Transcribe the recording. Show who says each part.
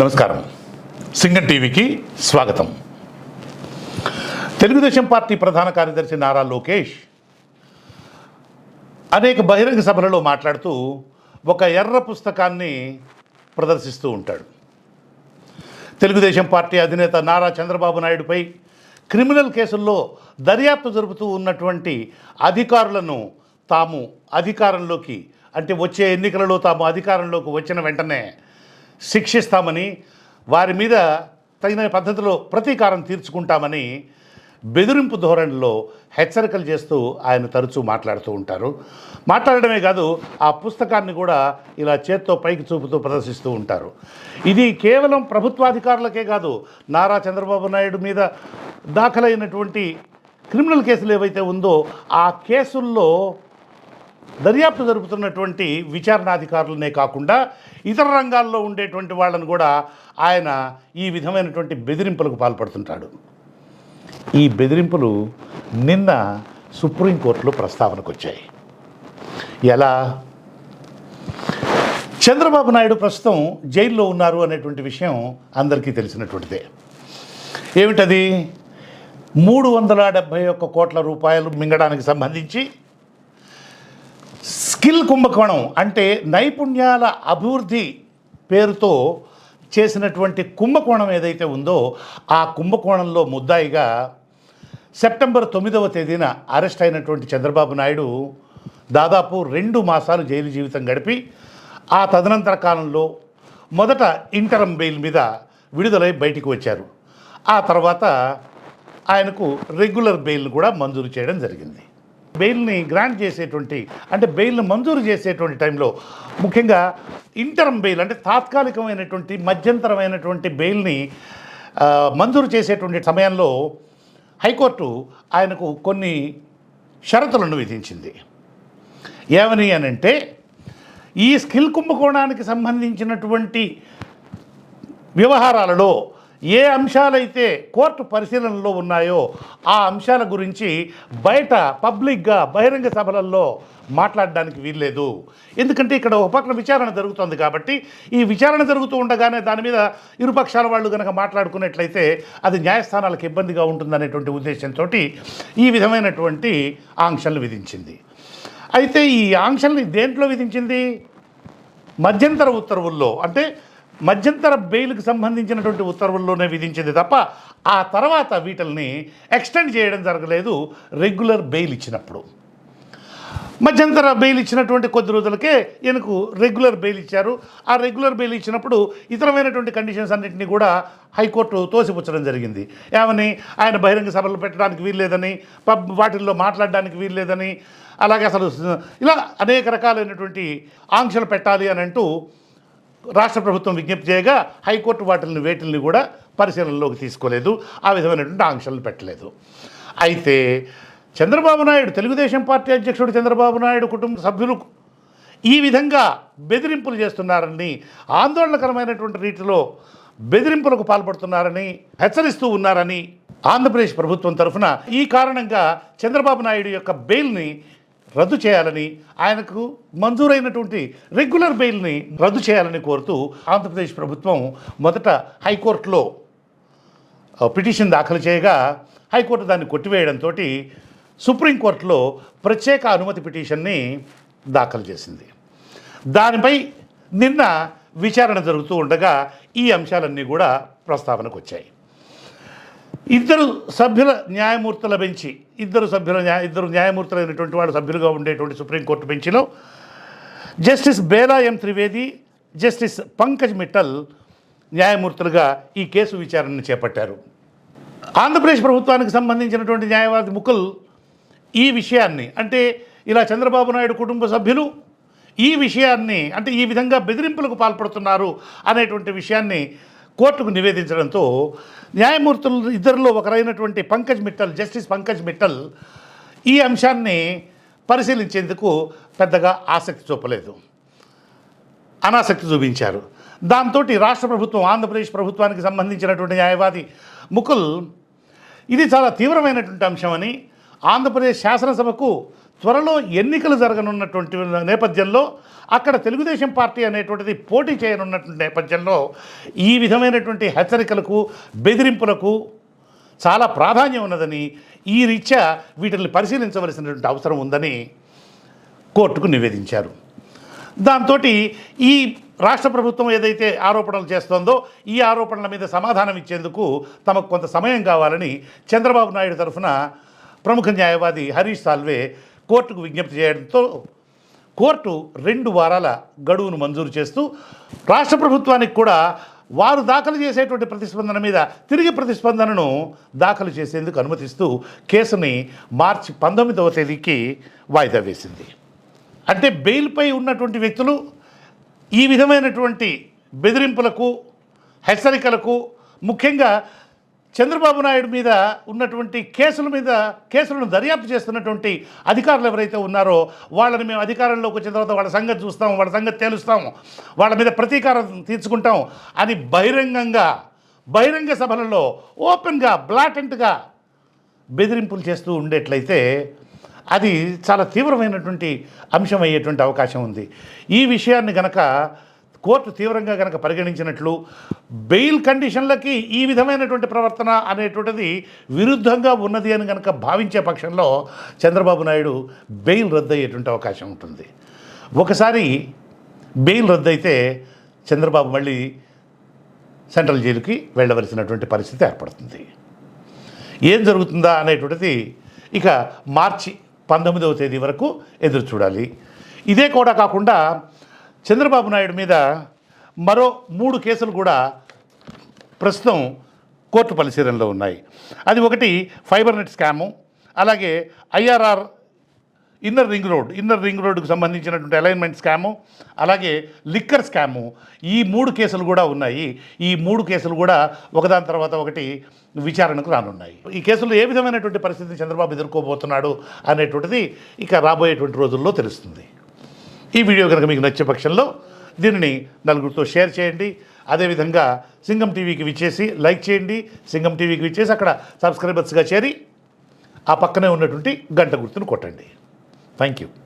Speaker 1: నమస్కారం సింగం టీవీకి స్వాగతం తెలుగుదేశం పార్టీ ప్రధాన కార్యదర్శి నారా లోకేష్ అనేక బహిరంగ సభలలో మాట్లాడుతూ ఒక ఎర్ర పుస్తకాన్ని ప్రదర్శిస్తూ ఉంటాడు తెలుగుదేశం పార్టీ అధినేత నారా చంద్రబాబు నాయుడుపై క్రిమినల్ కేసుల్లో దర్యాప్తు జరుపుతూ ఉన్నటువంటి అధికారులను తాము అధికారంలోకి అంటే వచ్చే ఎన్నికలలో తాము అధికారంలోకి వచ్చిన వెంటనే శిక్షిస్తామని వారి మీద తగిన పద్ధతిలో ప్రతీకారం తీర్చుకుంటామని బెదిరింపు ధోరణిలో హెచ్చరికలు చేస్తూ ఆయన తరచూ మాట్లాడుతూ ఉంటారు మాట్లాడడమే కాదు ఆ పుస్తకాన్ని కూడా ఇలా చేత్తో పైకి చూపుతూ ప్రదర్శిస్తూ ఉంటారు ఇది కేవలం ప్రభుత్వాధికారులకే కాదు నారా చంద్రబాబు నాయుడు మీద దాఖలైనటువంటి క్రిమినల్ కేసులు ఏవైతే ఉందో ఆ కేసుల్లో దర్యాప్తు జరుపుతున్నటువంటి విచారణాధికారులనే కాకుండా ఇతర రంగాల్లో ఉండేటువంటి వాళ్ళను కూడా ఆయన ఈ విధమైనటువంటి బెదిరింపులకు పాల్పడుతుంటాడు ఈ బెదిరింపులు నిన్న సుప్రీంకోర్టులో ప్రస్తావనకు వచ్చాయి ఎలా చంద్రబాబు నాయుడు ప్రస్తుతం జైల్లో ఉన్నారు అనేటువంటి విషయం అందరికీ తెలిసినటువంటిదే ఏమిటది మూడు వందల డెబ్భై ఒక్క కోట్ల రూపాయలు మింగడానికి సంబంధించి స్కిల్ కుంభకోణం అంటే నైపుణ్యాల అభివృద్ధి పేరుతో చేసినటువంటి కుంభకోణం ఏదైతే ఉందో ఆ కుంభకోణంలో ముద్దాయిగా సెప్టెంబర్ తొమ్మిదవ తేదీన అరెస్ట్ అయినటువంటి చంద్రబాబు నాయుడు దాదాపు రెండు మాసాలు జైలు జీవితం గడిపి ఆ తదనంతర కాలంలో మొదట ఇంటరం బెయిల్ మీద విడుదలై బయటికి వచ్చారు ఆ తర్వాత ఆయనకు రెగ్యులర్ బెయిల్ను కూడా మంజూరు చేయడం జరిగింది బెయిల్ని గ్రాంట్ చేసేటువంటి అంటే బెయిల్ని మంజూరు చేసేటువంటి టైంలో ముఖ్యంగా ఇంటరం బెయిల్ అంటే తాత్కాలికమైనటువంటి మధ్యంతరమైనటువంటి బెయిల్ని మంజూరు చేసేటువంటి సమయంలో హైకోర్టు ఆయనకు కొన్ని షరతులను విధించింది ఏమని అంటే ఈ స్కిల్ కుంభకోణానికి సంబంధించినటువంటి వ్యవహారాలలో ఏ అంశాలైతే కోర్టు పరిశీలనలో ఉన్నాయో ఆ అంశాల గురించి బయట పబ్లిక్గా బహిరంగ సభలలో మాట్లాడడానికి వీల్లేదు ఎందుకంటే ఇక్కడ ఒక పక్కన విచారణ జరుగుతుంది కాబట్టి ఈ విచారణ జరుగుతూ ఉండగానే దాని మీద ఇరుపక్షాల వాళ్ళు కనుక మాట్లాడుకున్నట్లయితే అది న్యాయస్థానాలకు ఇబ్బందిగా ఉంటుందనేటువంటి ఉద్దేశంతో ఈ విధమైనటువంటి ఆంక్షలు విధించింది అయితే ఈ ఆంక్షల్ని దేంట్లో విధించింది మధ్యంతర ఉత్తర్వుల్లో అంటే మధ్యంతర బెయిల్కి సంబంధించినటువంటి ఉత్తర్వుల్లోనే విధించింది తప్ప ఆ తర్వాత వీటిల్ని ఎక్స్టెండ్ చేయడం జరగలేదు రెగ్యులర్ బెయిల్ ఇచ్చినప్పుడు మధ్యంతర బెయిల్ ఇచ్చినటువంటి కొద్ది రోజులకే ఈయనకు రెగ్యులర్ బెయిల్ ఇచ్చారు ఆ రెగ్యులర్ బెయిల్ ఇచ్చినప్పుడు ఇతరమైనటువంటి కండిషన్స్ అన్నింటినీ కూడా హైకోర్టు తోసిపుచ్చడం జరిగింది ఏమని ఆయన బహిరంగ సభలు పెట్టడానికి వీల్లేదని పబ్ వాటిల్లో మాట్లాడడానికి వీల్లేదని అలాగే అసలు ఇలా అనేక రకాలైనటువంటి ఆంక్షలు పెట్టాలి అని అంటూ రాష్ట్ర ప్రభుత్వం విజ్ఞప్తి చేయగా హైకోర్టు వాటిని వేటిల్ని కూడా పరిశీలనలోకి తీసుకోలేదు ఆ విధమైనటువంటి ఆంక్షలను పెట్టలేదు అయితే చంద్రబాబు నాయుడు తెలుగుదేశం పార్టీ అధ్యక్షుడు చంద్రబాబు నాయుడు కుటుంబ సభ్యులు ఈ విధంగా బెదిరింపులు చేస్తున్నారని ఆందోళనకరమైనటువంటి రీతిలో బెదిరింపులకు పాల్పడుతున్నారని హెచ్చరిస్తూ ఉన్నారని ఆంధ్రప్రదేశ్ ప్రభుత్వం తరఫున ఈ కారణంగా చంద్రబాబు నాయుడు యొక్క బెయిల్ని రద్దు చేయాలని ఆయనకు మంజూరైనటువంటి రెగ్యులర్ బెయిల్ని రద్దు చేయాలని కోరుతూ ఆంధ్రప్రదేశ్ ప్రభుత్వం మొదట హైకోర్టులో పిటిషన్ దాఖలు చేయగా హైకోర్టు దాన్ని కొట్టివేయడంతో సుప్రీంకోర్టులో ప్రత్యేక అనుమతి పిటిషన్ని దాఖలు చేసింది దానిపై నిన్న విచారణ జరుగుతూ ఉండగా ఈ అంశాలన్నీ కూడా ప్రస్తావనకు వచ్చాయి ఇద్దరు సభ్యుల న్యాయమూర్తుల బెంచి ఇద్దరు సభ్యుల న్యాయ ఇద్దరు న్యాయమూర్తులైనటువంటి వాళ్ళు సభ్యులుగా ఉండేటువంటి సుప్రీంకోర్టు బెంచ్లో justice Bela M Trivedi justice Pankaj Mittal న్యాయమూర్తులుగా ఈ కేసు విచారణను చేపట్టారు ఆంధ్రప్రదేశ్ ప్రభుత్వానికి సంబంధించినటువంటి న్యాయవాది ముకుల్ ఈ విషయాన్ని అంటే ఇలా చంద్రబాబు నాయుడు కుటుంబ సభ్యులు ఈ విషయాన్ని అంటే ఈ విధంగా బెదిరింపులకు పాల్పడుతున్నారు అనేటువంటి విషయాన్ని కోర్టుకు నివేదించడంతో న్యాయమూర్తులు ఇద్దరిలో ఒకరైనటువంటి పంకజ్ మిట్టల్ జస్టిస్ పంకజ్ మిట్టల్ ఈ అంశాన్ని పరిశీలించేందుకు పెద్దగా ఆసక్తి చూపలేదు అనాసక్తి చూపించారు దాంతో రాష్ట్ర ప్రభుత్వం ఆంధ్రప్రదేశ్ ప్రభుత్వానికి సంబంధించినటువంటి న్యాయవాది ముకుల్ ఇది చాలా తీవ్రమైనటువంటి అంశమని ఆంధ్రప్రదేశ్ శాసనసభకు త్వరలో ఎన్నికలు జరగనున్నటువంటి నేపథ్యంలో అక్కడ తెలుగుదేశం పార్టీ అనేటువంటిది పోటీ చేయనున్నటువంటి నేపథ్యంలో ఈ విధమైనటువంటి హెచ్చరికలకు బెదిరింపులకు చాలా ప్రాధాన్యం ఉన్నదని ఈ రీత్యా వీటిని పరిశీలించవలసినటువంటి అవసరం ఉందని కోర్టుకు నివేదించారు దాంతో ఈ రాష్ట్ర ప్రభుత్వం ఏదైతే ఆరోపణలు చేస్తోందో ఈ ఆరోపణల మీద సమాధానం ఇచ్చేందుకు తమకు కొంత సమయం కావాలని చంద్రబాబు నాయుడు తరఫున ప్రముఖ న్యాయవాది హరీష్ సాల్వే కోర్టుకు విజ్ఞప్తి చేయడంతో కోర్టు రెండు వారాల గడువును మంజూరు చేస్తూ రాష్ట్ర ప్రభుత్వానికి కూడా వారు దాఖలు చేసేటువంటి ప్రతిస్పందన మీద తిరిగి ప్రతిస్పందనను దాఖలు చేసేందుకు అనుమతిస్తూ కేసుని మార్చి పంతొమ్మిదవ తేదీకి వాయిదా వేసింది అంటే బెయిల్పై ఉన్నటువంటి వ్యక్తులు ఈ విధమైనటువంటి బెదిరింపులకు హెచ్చరికలకు ముఖ్యంగా చంద్రబాబు నాయుడు మీద ఉన్నటువంటి కేసుల మీద కేసులను దర్యాప్తు చేస్తున్నటువంటి అధికారులు ఎవరైతే ఉన్నారో వాళ్ళని మేము అధికారంలోకి వచ్చిన తర్వాత వాళ్ళ సంగతి చూస్తాము వాళ్ళ సంగతి తేలుస్తాము వాళ్ళ మీద ప్రతీకారం తీర్చుకుంటాం అని బహిరంగంగా బహిరంగ సభలలో ఓపెన్గా బ్లాటెంట్గా బెదిరింపులు చేస్తూ ఉండేట్లయితే అది చాలా తీవ్రమైనటువంటి అంశం అయ్యేటువంటి అవకాశం ఉంది ఈ విషయాన్ని గనక కోర్టు తీవ్రంగా కనుక పరిగణించినట్లు బెయిల్ కండిషన్లకి ఈ విధమైనటువంటి ప్రవర్తన అనేటువంటిది విరుద్ధంగా ఉన్నది అని కనుక భావించే పక్షంలో చంద్రబాబు నాయుడు బెయిల్ రద్దయ్యేటువంటి అవకాశం ఉంటుంది ఒకసారి బెయిల్ రద్దయితే చంద్రబాబు మళ్ళీ సెంట్రల్ జైలుకి వెళ్ళవలసినటువంటి పరిస్థితి ఏర్పడుతుంది ఏం జరుగుతుందా అనేటువంటిది ఇక మార్చి పంతొమ్మిదవ తేదీ వరకు ఎదురు చూడాలి ఇదే కూడా కాకుండా చంద్రబాబు నాయుడు మీద మరో మూడు కేసులు కూడా ప్రస్తుతం కోర్టు పరిశీలనలో ఉన్నాయి అది ఒకటి ఫైబర్ నెట్ స్కాము అలాగే IRR inner ring road inner ring రోడ్కు సంబంధించినటువంటి అలైన్మెంట్ స్కాము అలాగే లిక్కర్ స్కాము ఈ మూడు కేసులు కూడా ఉన్నాయి ఈ మూడు కేసులు కూడా ఒకదాని తర్వాత ఒకటి విచారణకు రానున్నాయి ఈ కేసులు ఏ విధమైనటువంటి పరిస్థితిని చంద్రబాబు ఎదుర్కోబోతున్నాడు అనేటువంటిది ఇక రాబోయేటువంటి రోజుల్లో తెలుస్తుంది ఈ వీడియో కనుక మీకు నచ్చే పక్షంలో దీనిని నలుగురితో షేర్ చేయండి అదేవిధంగా సింగం టీవీకి విచ్చేసి లైక్ చేయండి సింగం టీవీకి విచ్చేసి అక్కడ సబ్స్క్రైబర్స్గా చేరి ఆ పక్కనే ఉన్నటువంటి గంట గుర్తును కొట్టండి థ్యాంక్ యూ